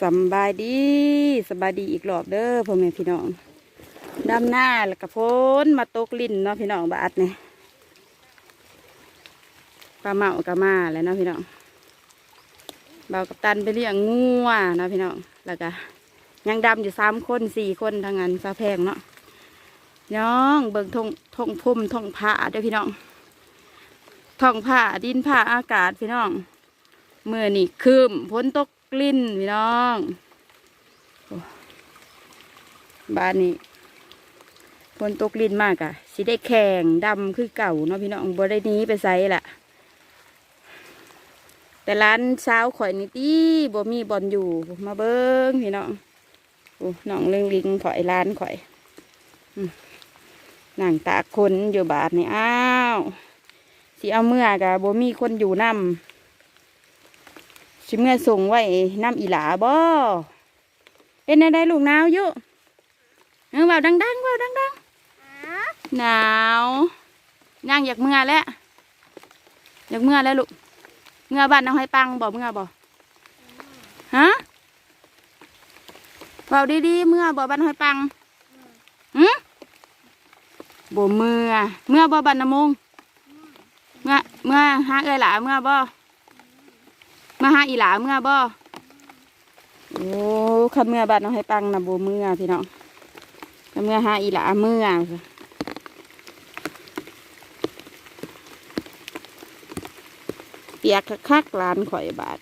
สบายดีสบายดีอีกรอบเด้อพ่อแม่พี่น้องดำหน้าแล้วก็พ้นมาตกลิ้นเนาะพี่น้องบาดเนี่ยปลาเมากับมาแล้วเนาะพี่น้องเบากับตันไปเลี้ยงงัวเนาะพี่น้องแล้วก็ยังดำอยู่สามคนสี่คนทางงานซาแพงเนาะน้องเบิ่งทงทงพุ่มทงผ้าเด้อพี่น้องทองผ้าดินผ้าอากาศพี่น้องเมื่อนี่คืมพ้นตก ลิ้นพี่น้องอบ้านนี้พ้นตกลิ้นมากอะสิได้แข่งดำคือเก่าเนาะพี่น้องบ่ได้นี้ไปไซละแต่ร้านเช้าข่อยนี่ตีบ่มีบอลอยู่มาเบิ้งพี่น้องโอ้น้องเลิงลิงข่อยร้านข่อยอืมนั่งตากคนอยู่บาทนี่อ้าวสิเอาเมื่อกะบ่มีคนอยู่นำ ชิมเงินส่งไว้น้ำอีหลาบ่เป็นอะไรลูกหนาวอยู่เออเบาดังๆเบาดังๆหนาวนั่งอยากเมื่อแล้วอยากเมื่อแล้วลูกเมื่อบ้านน้องให้ปังบ่เมื่อบ่ฮะเบาดีๆเมื่อบ่บ้านน้องให้ปังหืมบ่เมื่อเมื่อบ่บ้านน้ำมงเมื่อเมื่อหาเอ้ยหลาเมื่อบ่ มาหาอีหลาเมื่อบ่โอ้ขับเมื่อบ้านน้องให้ปังนะโบเมื่อพี่น้องขับเมื่อหาอีหลาเมื่อเปียกคักๆร้านข่อยบาท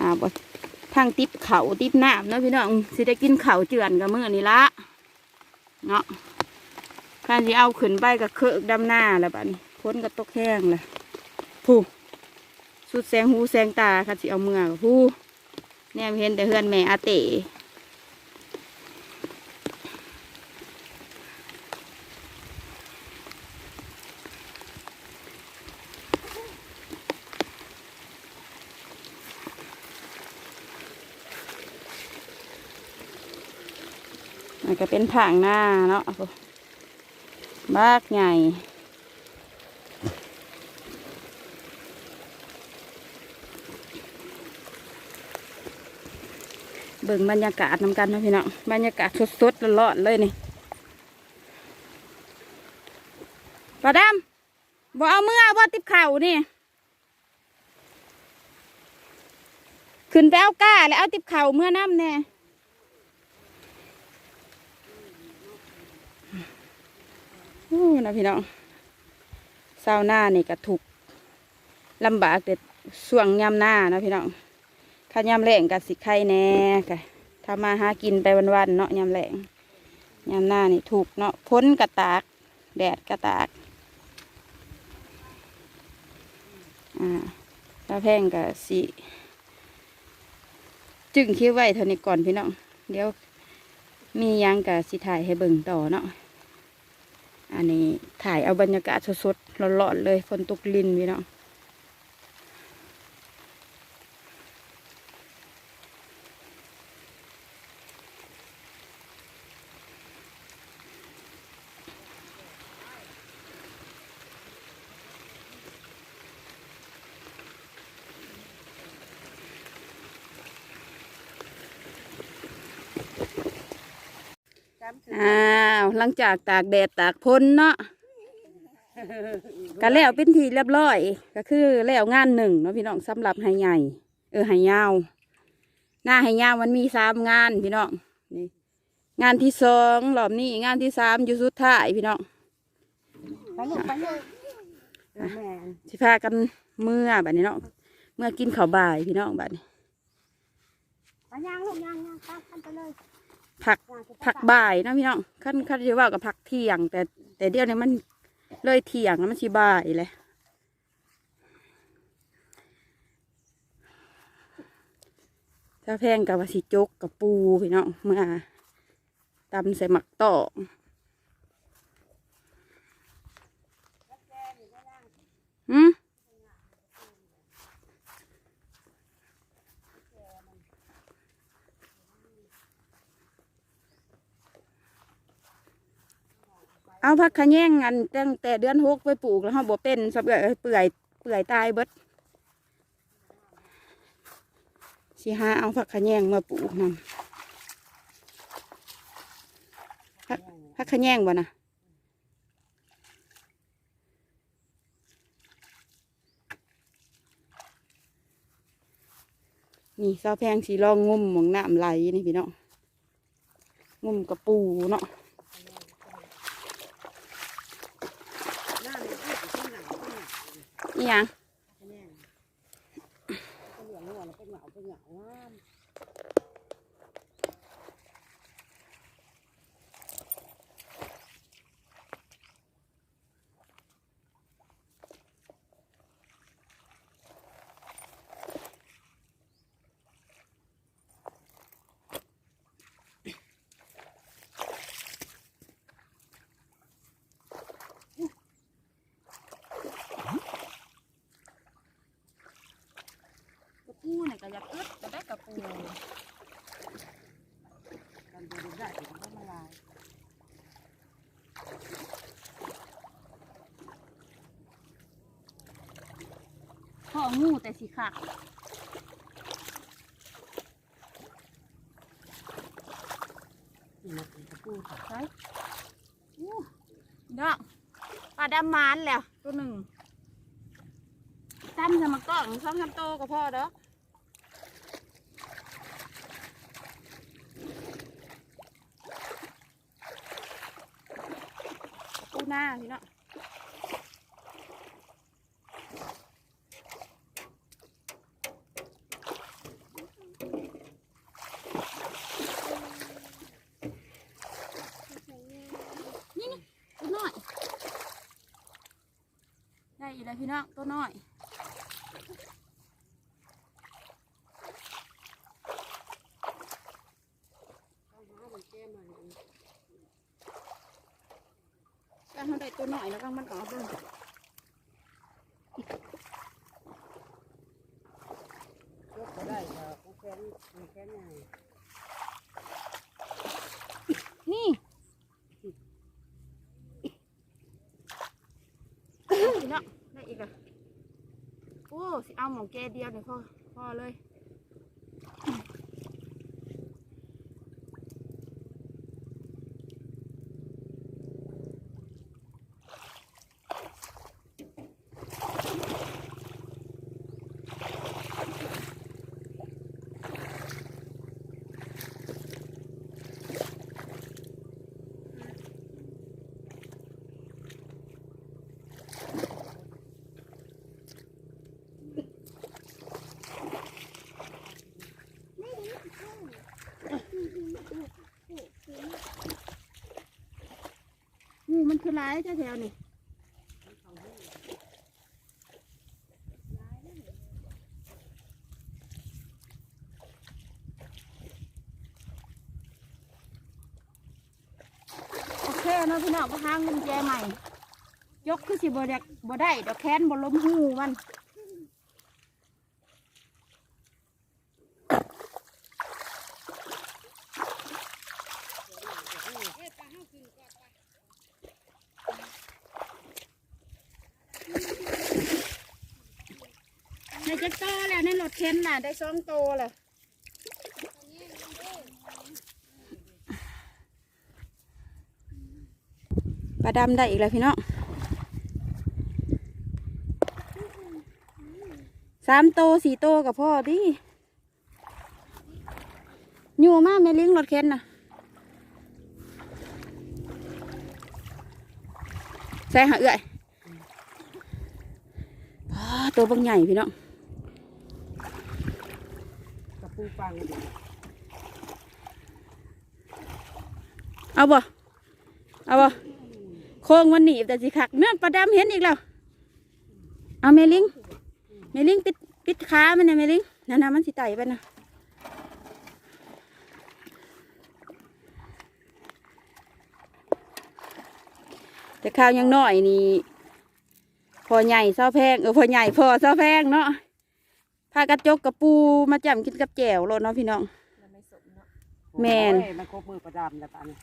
อ่าบ่ทางติบเขาติบน้ำเนาะพี่น้องสิได้กินเขาเจือนกับมื่อนี่ละเนาะข้าสิเอาขึ้นไปกับเครือดำหน้าแล้วบัดนี้พ้นกับตกแห้งเลยผู้ สุดแสงหูแสงตาค่ะสิเอาเมืองหูแนมเห็นแต่เฮือนแม่อาเต๋มันก็เป็นผางหน้าเนาะบากใหญ่ บิ่งบรรยากาศนำกันนะพี่น้องบรรยากาศสดๆร้อนๆเลยนี่ปลาดำบ่เอาเมื่อบ่ติบเข่านี่ ขึ้นไปเอาก้าแล้วเอาติบเข่าเมื่อน้ำแน่โอ้นะพี่น้องเศร้าหน้านี่ก็ถูกลำบากแต่ส่วงยามหน้านะพี่น้อง ข้าวยำแหลงกับสิไข่แน่กะทำมาหากินไปวันๆเนาะยำแหลงยำหน้านี่ถูกเนาะพ้นกระตาก แดดกระตาก อ่าตาแพงกับสิจึงคิ้วไว้เท่านี้ก่อนพี่น้อง เดี๋ยวมียังกับสิถ่ายให้เบิ่งต่อเนาะ อันนี้ถ่ายเอาบรรยากาศสดๆร้อนๆเลยฝนตกลินพี่น้อง อ้าว หลังจากตากแดดตากพ้นเนาะก็แล้วเป็นทีเรียบร้อย ก็คือแล้วงานหนึ่งเนาะพี่น้องสำหรับไฮใหญ่ เออไฮยาว หน้าไฮยาวมันมีสามงานพี่น้องนี่งานที่สองรอบนี้งานที่สามอยู่สุดท้ายพี่น้องไปลูกไปลูกเดี๋ยวแม่สิพากันเมื่อแบบนี้เนาะเมื่อกินข้าวบ่ายพี่น้องแบบนี้ไปย่างลูกย่างย่างตามกันไปเลย ผักผักบ่ายนะพี่น้องขั้นขั้นจะว่ากับผักเที่ยง แต่แต่เดี๋ยวนี้มันเลยเที่ยงแล้วมันชิบ่ายเลยถ้าแพงกับว่าสิจกกับปูพี่น้องเมื่อตำใส่หมักต่อกหืม เอาผักขะแยงอันตั้งแต่เดือนหกไปปลูกแล้วเขาบ่เป็นสับเปื่อยเปื่อยเปื่อยตายเบิดสิหาเอาผักขะแยงมาปลูกนำผักผักขะแยงบ่นะนี่ซาแพงสีลองงุ่มหมองน้ำไหลนี่พี่น้องงุ่มกระปูเนาะ หน้าเลยพูดถึงหนังเป็นหนัง นี่ยัง แน่เป็นเหลืองหัวแล้วเป็นเหงาเป็นเหงาว่าม กระปูนี่ ก็อยากอึดจะได้กระปูกันดูได้ถึงก็มาลายพ่องูแต่สีขาดนี่มันเป็นกระปูค่ะใช่อู้เนาะปลาดำมานแล้วตัวหนึ่งตั้มจะมากล้องช่องทำโตก็พอเด้อ หน้าพี่เนาะตัวน้อย ได้อีกแล้วพี่น้องตัวน้อย ต้องหามันแก้มัน ถ้าเขาได้ตัวน้อย แล้วก็มันออกเบิ่งยกก็ได้ค่ะกูแค้นกูแค้นใหญ่นี่พี่น้องได้อีกแล้วโอ้สิเอาหมองแกเดียวเนี่ยพ่อพ่อเลย ร้ายแถวๆนี่โอเคเนาะพี่น้องก็หางกุญแจใหม่ ยกคือสิบ่ได้บ่ได้ดอกแค้นบ่ล้มหูมันจะโตแล้วในรถเข็นน่ะ ได้สองโตแล้วปลาดำได้อีกแล้วพี่น้องสามโตสี่โตกับพ่อดิอยู่มากไม่ลิงรถเข็นน่ะใส่หาเอื่อยอ้าตัวบางใหญ่พี่น้อง ปูปังเอาบ่ เอาบ่ โค้งมันหนีบแต่สิขักเนื่อปลาดำเห็นอีกแล้ว เอาเมลิง เมลิงปิดปิดขามันเนี่ยเมลิงนั่นนะมันสิไต่ไปนะแต่ข้าวยังน้อยนี่พอใหญ่เศร้าแพงเออพอใหญ่พอเศร้าแพงเนาะ พากระจกกระปูมาจำกินกับแจ่วโลดเนาะพี่น้อง แม่น โอ้ยมันครบมือประดำแล้วปะเนี่ย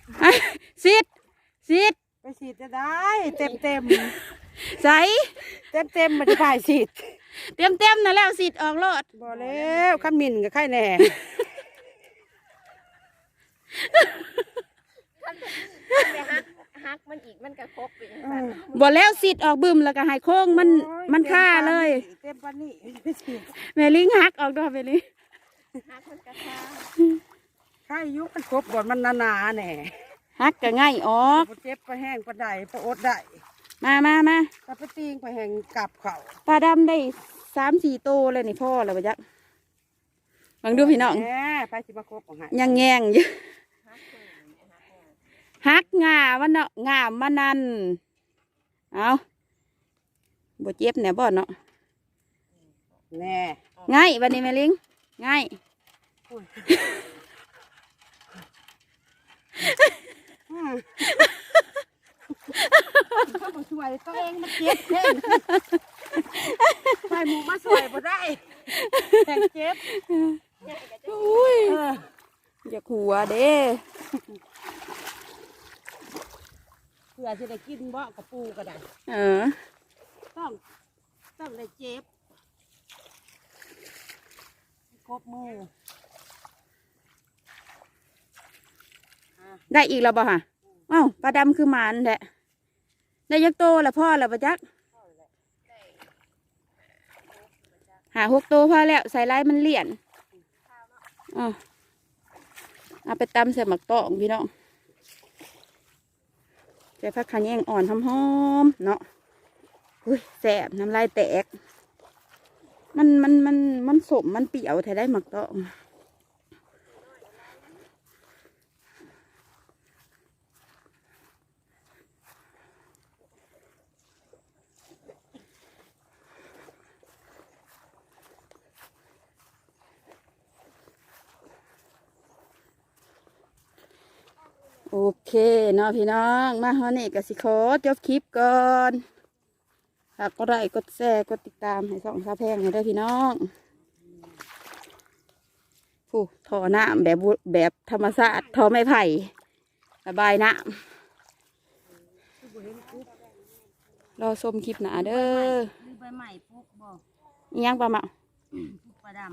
ซิดซิดไปฉีดจะได้ เต็มเต็มใสเต็มเต็มๆมันจะผ่ายฉีดเต็มเต็มๆนะแล้วสิทธิ์ออกรถบ่แล้วขั้นมินกับไข่แหน่ไปฮัก ฮักมันอีกมันกระคบอีกเออบ่แล้วสิทธิ์ออกบึมแล้วก็ใหายโค้งมันโอ้ยมันค่าเลย เต็มปานนี้แม่ลิงหักออกดอกแม่ลิงฮักมันกระชาไข่ยุมันครบบอนมันหนาๆแหน่หักก็ง่ายออก บ่เจ็บไปแห้งปะใดปะอดได้มามามาถ้าไปตีงไปแห้งกลับเขาปลาดำได้สามสี่โตวเลยนี่พ่อแล้วปะจักลองดูพี่น้องแหน่ไปสิมาครบของหายยังแงงอยู่ หักงามันเนาะงามมันนั่นเอาบ่เจ็บเนี่ยบ่เนาะแน่ง่ายวันนี้แม่ลิงง่ายอืมข้าบ่ช่วยตัวเองมันเจ็บเพ่งใส่หมูมาสวยบ่ได้แห้งเจ็บ อุ้ย เออ อย่าขัวเด้ เผื่อจะได้ กินบ่กับปูก็ได้เออ ต้องต้องได้เจ็บครบมือได้อีกแล้วบ่ฮะเอ้าปลาดำคือหมันแหละได้ยักโตแล้วพ่อแล้วปะจักหาหกโตพอแล้วใส่ไล่มันเลี่ยนอ๋อเอาไปตำใส่หมักตองพี่น้อง ใส่ผักขะแยงอ่อนหอมๆเนาะอุ้ยแสบน้ำลายแตก มันมันมันมันสมมันเปรี้ยวแท้ได้หมักตอง โอเคเนาะพี่น้อง มาฮอนี่กสิขอจบคลิปก่อนฝากกดไลค์กดแชร์กดติดตามให้สองสาแพงให้ด้วยพี่น้องผู้ถอน้ำแบบบุแบบธรรมชาติทอไม้ไผ่ระบายน้ำรอชมคลิปหนาเด้อมีใบใหม่ปุ๊กบ่อิหยังประมาณปุ๊กปลาดำ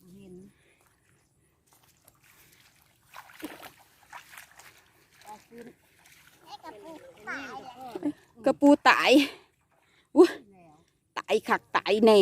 บ่เห็น กระปูตายอุ้ยตายขักตายแน่